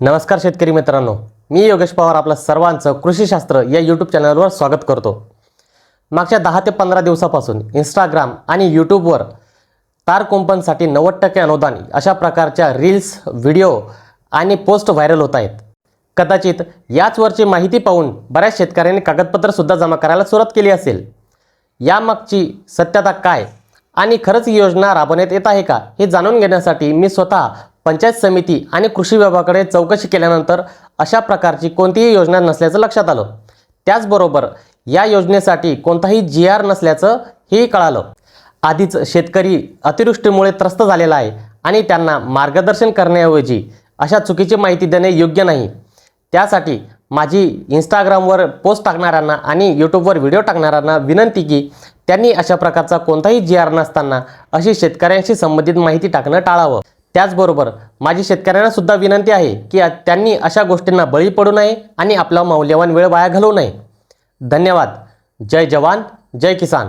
नमस्कार शेतकरी मित्रांनो मी योगेश पवार आपलं सर्वांचं कृषीशास्त्र या यूट्यूब चॅनलवर स्वागत करतो. मागच्या दहा ते पंधरा दिवसापासून इंस्टाग्राम आणि यूट्यूबवर तार कुंपणसाठी नव्वद टक्के अनुदान अशा प्रकारच्या रील्स व्हिडिओ आणि पोस्ट व्हायरल होत आहेत. कदाचित याच वरची माहिती पाहून बऱ्याच शेतकऱ्यांनी कागदपत्रसुद्धा जमा करायला सुरुवात केली असेल. यामागची सत्यता काय आणि खरंच ही योजना राबवण्यात येत आहे का हे जाणून घेण्यासाठी मी स्वतः पंचायत समिती आणि कृषी विभागाकडे चौकशी केल्यानंतर अशा प्रकारची कोणतीही योजना नसल्याचं लक्षात आलं. त्याचबरोबर या योजनेसाठी कोणताही जी आर नसल्याचं हेही कळालं. आधीच शेतकरी अतिवृष्टीमुळे त्रस्त झालेला आहे आणि त्यांना मार्गदर्शन करण्याऐवजी अशा चुकीची माहिती देणे योग्य नाही. त्यासाठी माझी इंस्टाग्रामवर पोस्ट टाकणाऱ्यांना आणि यूट्यूबवर व्हिडिओ टाकणाऱ्यांना विनंती की त्यांनी अशा प्रकारचा कोणताही जी आर नसताना अशी शेतकऱ्यांशी संबंधित माहिती टाकणं टाळावं. त्याचबरोबर माझी शेतकऱ्यांना सुद्धा विनंती आहे की त्यांनी अशा गोष्टींना बळी पडू नये आणि आपला मौल्यवान वेळ वाया घालवू नये. धन्यवाद. जय जवान जय किसान.